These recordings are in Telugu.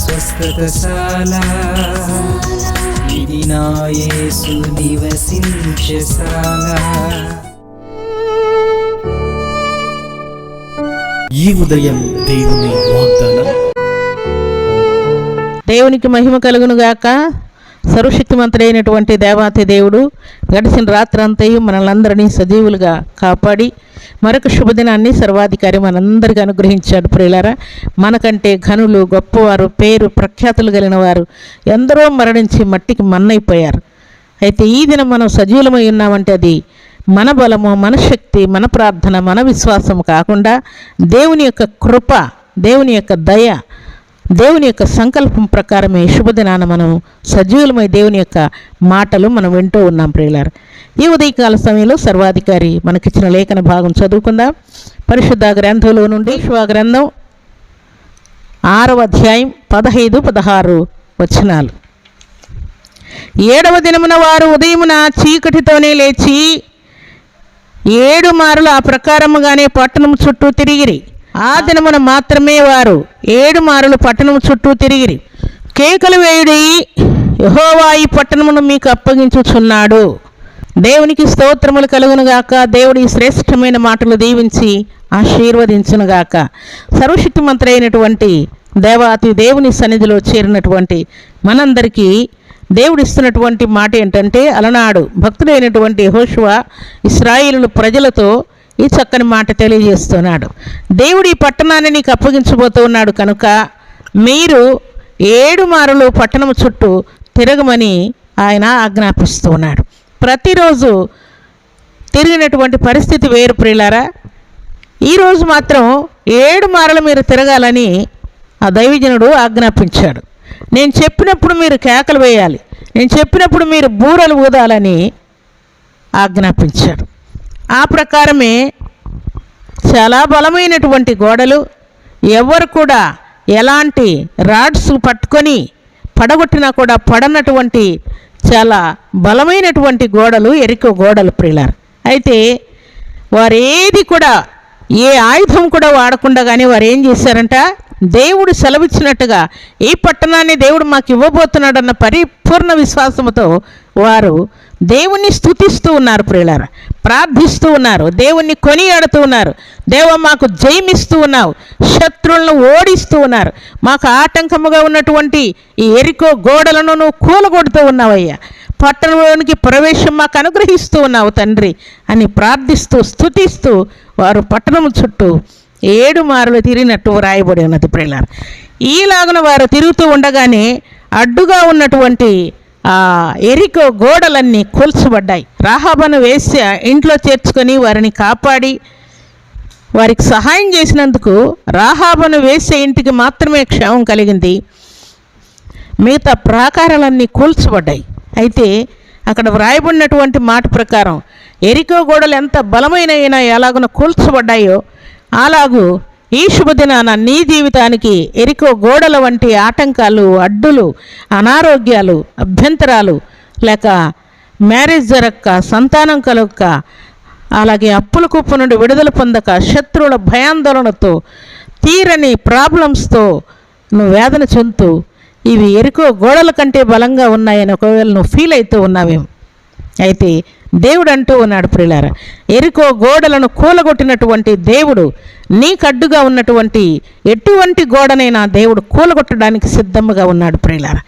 స్వస్థతశాల. ఇది నా యేసు నివసించశాల ఈ ఉదయం దేవుని వాగ్దానం. దేవునికి మహిమ కలుగును గాక సర్వశక్తిమంతుడైనటువంటి దేవాతి దేవుడు గడిచిన రాత్రంతయు మనలందరినీ సజీవులుగా కాపాడి మరొక శుభదినాన్ని సర్వాధికారి మనందరికీ అనుగ్రహించాడు. ప్రియులారా మనకంటే ఘనులు గొప్పవారు పేరు ప్రఖ్యాతులు కలిగిన వారు ఎందరో మరణించి మట్టికి మన్నైపోయారు. అయితే ఈ దినం మనం సజీవులమై ఉన్నామంటే అది మన బలము మన శక్తి మన ప్రార్థన మన విశ్వాసం కాకుండా దేవుని యొక్క కృప దేవుని యొక్క దయ దేవుని యొక్క సంకల్పం ప్రకారమే శుభదినాన మనం సజీవులమై దేవుని యొక్క మాటలు మనం వింటూ ఉన్నాం ప్రియులారు. ఈ ఉదయకాల సమయంలో సర్వాధికారి మనకిచ్చిన లేఖన భాగం చదువుకుందాం. పరిశుద్ధ గ్రంథంలో నుండి శివ గ్రంథం ఆరవ అధ్యాయం పదహైదు పదహారు వచనాలు. ఏడవ దినమున వారు ఉదయమున చీకటితోనే లేచి ఏడు మారులు ఆ ప్రకారముగానే పట్టణం చుట్టూ తిరిగిరి. ఆ దినమున మాత్రమే వారు ఏడు మారులు పట్టణం చుట్టూ తిరిగిరి. కేకలు వేయుడి యహోవాయి పట్టణమును మీకు అప్పగించుచున్నాడు. దేవునికి స్తోత్రములు కలుగునుగాక దేవుడి శ్రేష్టమైన మాటలు దీవించి ఆశీర్వదించునుగాక సర్వశక్తిమంతుడు అయినటువంటి దేవాతి దేవుని సన్నిధిలో చేరినటువంటి మనందరికీ దేవుడు ఇస్తున్నటువంటి మాట ఏంటంటే అలనాడు భక్తుడైనటువంటి హోషువ ఇస్రాయిలు ప్రజలతో ఈ చక్కని మాట తెలియజేస్తున్నాడు. దేవుడు ఈ పట్టణాన్ని నీకు అప్పగించబోతూ ఉన్నాడు కనుక మీరు ఏడు మారులు పట్టణం చుట్టూ తిరగమని ఆయన ఆజ్ఞాపిస్తూ ఉన్నాడు. ప్రతిరోజు తిరిగినటువంటి పరిస్థితి వేరు ప్రియులారా. ఈరోజు మాత్రం ఏడు మారలు మీరు తిరగాలని ఆ దైవజనుడు ఆజ్ఞాపించాడు. నేను చెప్పినప్పుడు మీరు కేకలు వేయాలి. నేను చెప్పినప్పుడు మీరు బూరలు ఊదాలని ఆజ్ఞాపించాడు. ఆ ప్రకారమే చాలా బలమైనటువంటి గోడలు. ఎవరు కూడా ఎలాంటి రాడ్స్ పట్టుకొని పడగొట్టినా కూడా పడనటువంటి చాలా బలమైనటువంటి గోడలు ఎరికో గోడలు ప్రిలార్ అయితే వారేది కూడా ఏ ఆయుధం కూడా వాడకుండా కానీ వారు ఏం చేశారంట? దేవుడు సెలవిచ్చినట్టుగా ఈ పట్టణాన్ని దేవుడు మాకు ఇవ్వబోతున్నాడన్న పరిపూర్ణ విశ్వాసంతో వారు దేవుణ్ణి స్థుతిస్తూ ఉన్నారు ప్రియులారు. ప్రార్థిస్తూ ఉన్నారు. దేవుణ్ణి కొనియాడుతూ ఉన్నారు. దేవ మాకు జయమిస్తూ ఉన్నావు. శత్రువులను ఓడిస్తూ ఉన్నారు. మాకు ఆటంకముగా ఉన్నటువంటి ఈ ఎరికో గోడలను నువ్వు కూలగొడుతూ ఉన్నావయ్యా. పట్టణంలోనికి ప్రవేశం మాకు అనుగ్రహిస్తూ ఉన్నావు తండ్రి అని ప్రార్థిస్తూ స్థుతిస్తూ వారు పట్టణం చుట్టూ ఏడు మారులు తిరిగినట్టు వ్రాయబడి ఉన్నది ప్రియులారా. ఈలాగున వారు తిరుగుతూ ఉండగానే అడ్డుగా ఉన్నటువంటి ఎరికో గోడలన్నీ కూల్చబడ్డాయి రాహాబను వేసి ఇంట్లో చేర్చుకొని వారిని కాపాడి వారికి సహాయం చేసినందుకు రాహాబను వేసే ఇంటికి మాత్రమే క్షేమం కలిగింది. మిగతా ప్రాకారాలన్నీ కూల్చబడ్డాయి అయితే అక్కడ వ్రాయబడినటువంటి మాట ప్రకారం ఎరికో గోడలు ఎంత బలమైనయినా ఎలాగున కూల్చబడ్డాయో అలాగూ ఈ శుభదినాన నీ జీవితానికి ఎరికో గోడల వంటి ఆటంకాలు అడ్డులు అనారోగ్యాలు అభ్యంతరాలు లేక మ్యారేజ్ జరక్క సంతానం కలగక అలాగే అప్పుల కుప్ప నుండి విడుదల పొందక శత్రువుల భయాందోళనతో తీరని ప్రాబ్లమ్స్తో నువ్వు వేదన చెందుతూ ఇవి ఎరుకో గోడల కంటే బలంగా ఉన్నాయని ఒకవేళ నువ్వు ఫీల్ అవుతూ ఉన్నావేమో. అయితే దేవుడు అంటూ ఉన్నాడు ప్రిలారా ఎరుకో గోడలను కూలగొట్టినటువంటి దేవుడు నీకడ్డుగా ఉన్నటువంటి ఎటువంటి గోడనైనా దేవుడు కూలగొట్టడానికి సిద్ధంగా ఉన్నాడు ప్రిలార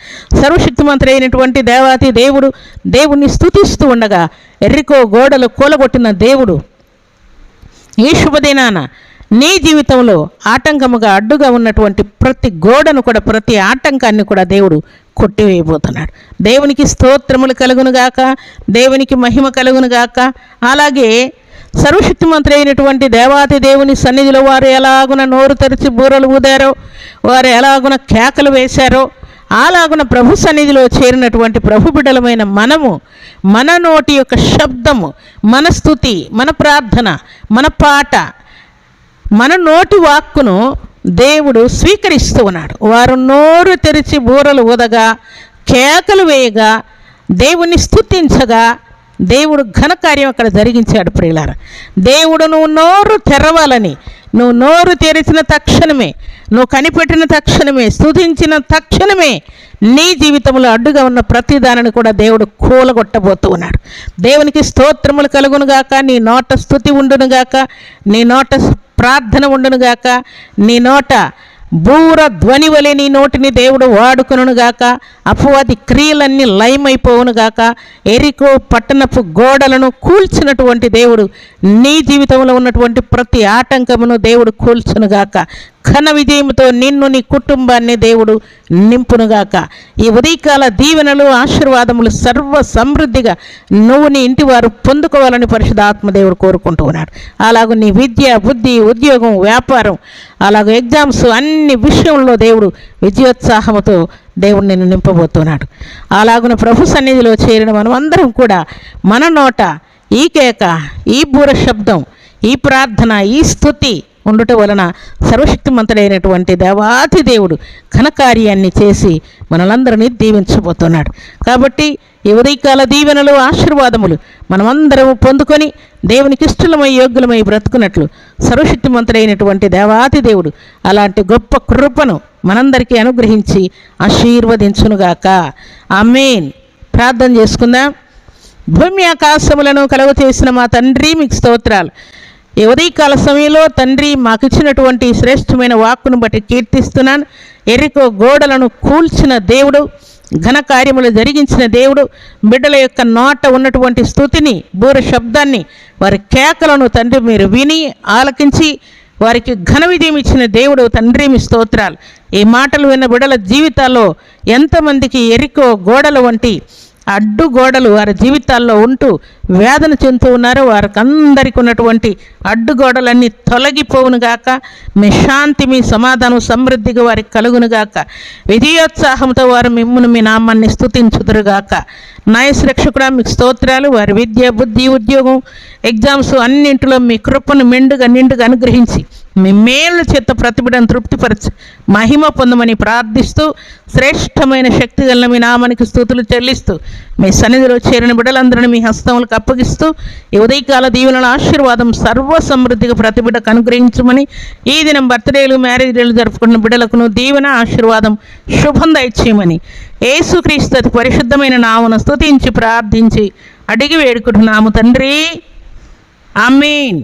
సర్వశక్తిమంతుడు అయినటువంటి దేవాతి దేవుడు దేవుణ్ణి స్తుతిస్తూ ఉండగా ఎర్రికో గోడలు కూలగొట్టిన దేవుడు ఈ శుభదినాన నీ జీవితంలో ఆటంకముగా అడ్డుగా ఉన్నటువంటి ప్రతి గోడను కూడా ప్రతి ఆటంకాన్ని కూడా దేవుడు కొట్టివేయబోతున్నాడు. దేవునికి స్తోత్రములు కలుగునుగాక దేవునికి మహిమ కలుగునుగాక. అలాగే సర్వశక్తిమంత్రి అయినటువంటి దేవాతి దేవుని సన్నిధిలో వారు ఎలాగున నోరు తెరిచి బూరలు ఊదారో వారు ఎలాగున కేకలు వేశారో అలాగున ప్రభు సన్నిధిలో చేరినటువంటి ప్రభు బిడలమైన మనము మన నోటి యొక్క శబ్దము మన స్థుతి మన ప్రార్థన మన పాట మన నోటి వాక్కును దేవుడు స్వీకరిస్తూ ఉన్నాడు. వారు నోరు తెరిచి బూరలు ఊదగా కేకలు వేయగా దేవుణ్ణి స్తుతించగా దేవుడు ఘనకార్యం అక్కడ జరిగించాడు ప్రియులార. దేవుడు నువ్వు నోరు తెరవాలని నువ్వు నోరు తెరిచిన తక్షణమే నువ్వు కనిపెట్టిన తక్షణమే స్థుతించిన తక్షణమే నీ జీవితంలో అడ్డుగా ఉన్న ప్రతి దానిని కూడా దేవుడు కూలగొట్టబోతూ ఉన్నాడు. దేవునికి స్తోత్రములు కలుగునుగాక నీ నోట స్థుతి ఉండునుగాక నీ నోట ప్రార్థన ఉండునుగాక నీ నోట బూర ధ్వని వలె నీ నోటిని దేవుడు వాడుకునుగాక అపవాది క్రియలన్నీ లయమైపోవునుగాక ఎరికో పట్టణపు గోడలను కూల్చినటువంటి దేవుడు నీ జీవితంలో ఉన్నటువంటి ప్రతి ఆటంకమును దేవుడు కూల్చునుగాక ఘన విజయంతో నిన్ను నీ కుటుంబాన్ని దేవుడు నింపునుగాక. ఈ ఉదయకాల దీవెనలు ఆశీర్వాదములు సర్వ సమృద్ధిగా నువ్వు నీ ఇంటి వారు పొందుకోవాలని పరిశుద్ధ ఆత్మదేవుడు కోరుకుంటూ ఉన్నాడు. అలాగే నీ విద్య బుద్ధి ఉద్యోగం వ్యాపారం అలాగే ఎగ్జామ్స్ అన్ని విషయంలో దేవుడు విజయోత్సాహంతో దేవుడు నిన్ను నింపబోతున్నాడు. అలాగున ప్రభు సన్నిధిలో చేరిన మనం అందరం కూడా మన నోట ఈ కేక ఈ బూర శబ్దం ఈ ప్రార్థన ఈ స్థుతి ఉండుట వలన సర్వశక్తిమంతుడైనటువంటి దేవాతి దేవుడు ఘనకార్యాన్ని చేసి మనలందరినీ దీవించబోతున్నాడు. కాబట్టి ఈ ఉదయకాల దీవెనలు ఆశీర్వాదములు మనమందరం పొందుకొని దేవునికి ఇష్టలమై యోగ్యులమై బ్రతుకున్నట్లు సర్వశక్తిమంతుడైనటువంటి దేవాతి దేవుడు అలాంటి గొప్ప కృపను మనందరికీ అనుగ్రహించి ఆశీర్వదించునుగాక. ఆమెన్. ప్రార్థన చేసుకుందాం. భూమి ఆకాశములను కలుగు చేసిన మా తండ్రి మీకు స్తోత్రాలు. ఉదయకాల సమయంలో తండ్రి మాకు ఇచ్చినటువంటి శ్రేష్టమైన వాక్కును బట్టి కీర్తిస్తున్నాను. ఎరికో గోడలను కూల్చిన దేవుడు ఘన కార్యములు జరిగించిన దేవుడు బిడ్డల యొక్క నోట ఉన్నటువంటి స్థుతిని బూర శబ్దాన్ని వారి కేకలను తండ్రి మీరు విని ఆలకించి వారికి ఘన విజయం ఇచ్చిన దేవుడు తండ్రి మీ స్తోత్రాలు. ఈ మాటలు విన్న బిడ్డల జీవితాల్లో ఎంతమందికి ఎరికో గోడల వంటి అడ్డుగోడలు వారి జీవితాల్లో ఉంటూ వేదన చెందుతూ ఉన్నారో. వారికి అందరికి ఉన్నటువంటి అడ్డుగోడలన్నీ తొలగిపోవునుగాక మీ శాంతి మీ సమాధానం సమృద్ధిగా వారికి కలుగునుగాక విజయోత్సాహంతో వారు మిమ్మల్ని మీ నామాన్ని స్థుతించుదురుగాక నయసురక్షకుడా మీకు స్తోత్రాలు. వారి విద్య బుద్ధి ఉద్యోగం ఎగ్జామ్స్ అన్నింటిలో మీ కృపను మెండుగా నిండుగా అనుగ్రహించి మీ మేలు చేత ప్రతిబిడను తృప్తిపరచి మహిమ పొందమని ప్రార్థిస్తూ శ్రేష్టమైన శక్తి గల మీ నామానికి స్థుతులు చెల్లిస్తూ మీ సన్నిధిలో చేరిన బిడ్డలందరినీ మీ హస్తములకు అప్పగిస్తూ ఈ ఉదయకాల దీవులను ఆశీర్వాదం సర్వ సమృద్ధిగా ప్రతి బిడ్డకు అనుగ్రహించమని ఈ దినం బర్త్డేలు మ్యారేజ్ డేలు జరుపుకున్న బిడ్డలకును దీవెన ఆశీర్వాదం శుభం దయచేయమని ఏసుక్రీస్తు అతి పరిశుద్ధమైన నామను స్తుతించి ప్రార్థించి అడిగి వేడుకుంటున్నాము తండ్రి. అమీన్